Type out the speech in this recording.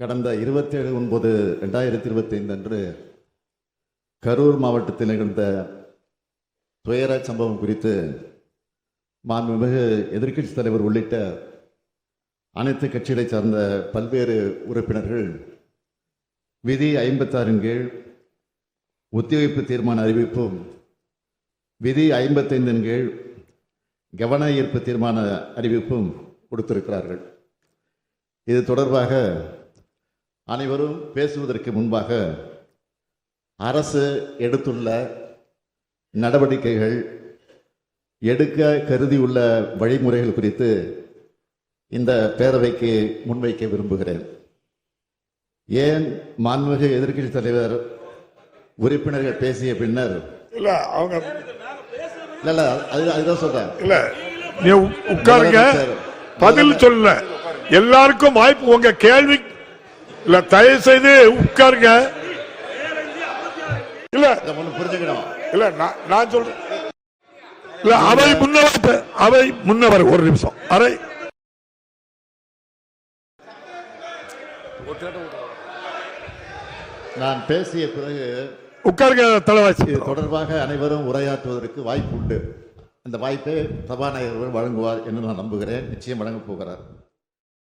கடந்த இருபத்தேழு ஒன்பது ரெண்டாயிரத்தி இருபத்தைந்து அன்று கரூர் மாவட்டத்தில் நிகழ்ந்த துயர சம்பவம் குறித்து மாண்புமிகு எதிர்க்கட்சி தலைவர் உள்ளிட்ட அனைத்து கட்சிகளைச் சார்ந்த பல்வேறு உறுப்பினர்கள் விதி ஐம்பத்தாறின் கீழ் ஒத்திவைப்பு தீர்மான அறிவிப்பும் விதி ஐம்பத்தைந்தின் கீழ் கவன ஈர்ப்பு தீர்மான அறிவிப்பும் கொடுத்திருக்கிறார்கள். இது தொடர்பாக அனைவரும் பேசுவதற்கு முன்பாக அரசு எடுத்துள்ள நடவடிக்கைகள் எடுக்க கருதியுள்ள வழிமுறைகள் குறித்து இந்த பேரவைக்கு முன்வைக்க விரும்புகிறேன். ஏன் மாண்புமிகு எதிர்க்கட்சி தலைவர் உறுப்பினர்கள் பேசிய பின்னர் இல்ல அவங்க இல்ல இல்ல அது அதுதான் சொல்றேன். இல்ல. நீ உட்காருங்க. பதில் சொல்லல எல்லாருக்கும் வாய்ப்பு உங்க கேள்வி இல்ல தயவு செய்து உட்காருங்க. இல்ல புரிஞ்சுக்கணும் இல்ல நான் சொல்றேன் இல்ல அவை முன்னவர் அவை முன்னவர் ஒரு நிமிஷம். அரை. நான் பேசிய பிறகு உட்காருங்க தலைவாசி. தொடர்பாக அனைவரும் உரையாற்றுவதற்கு வாய்ப்பு உண்டு. அந்த வாய்ப்பை சபாநாயகர் வழங்குவார் என்று நான் நம்புகிறேன். நிச்சயம் வழங்கப் போகிறார்.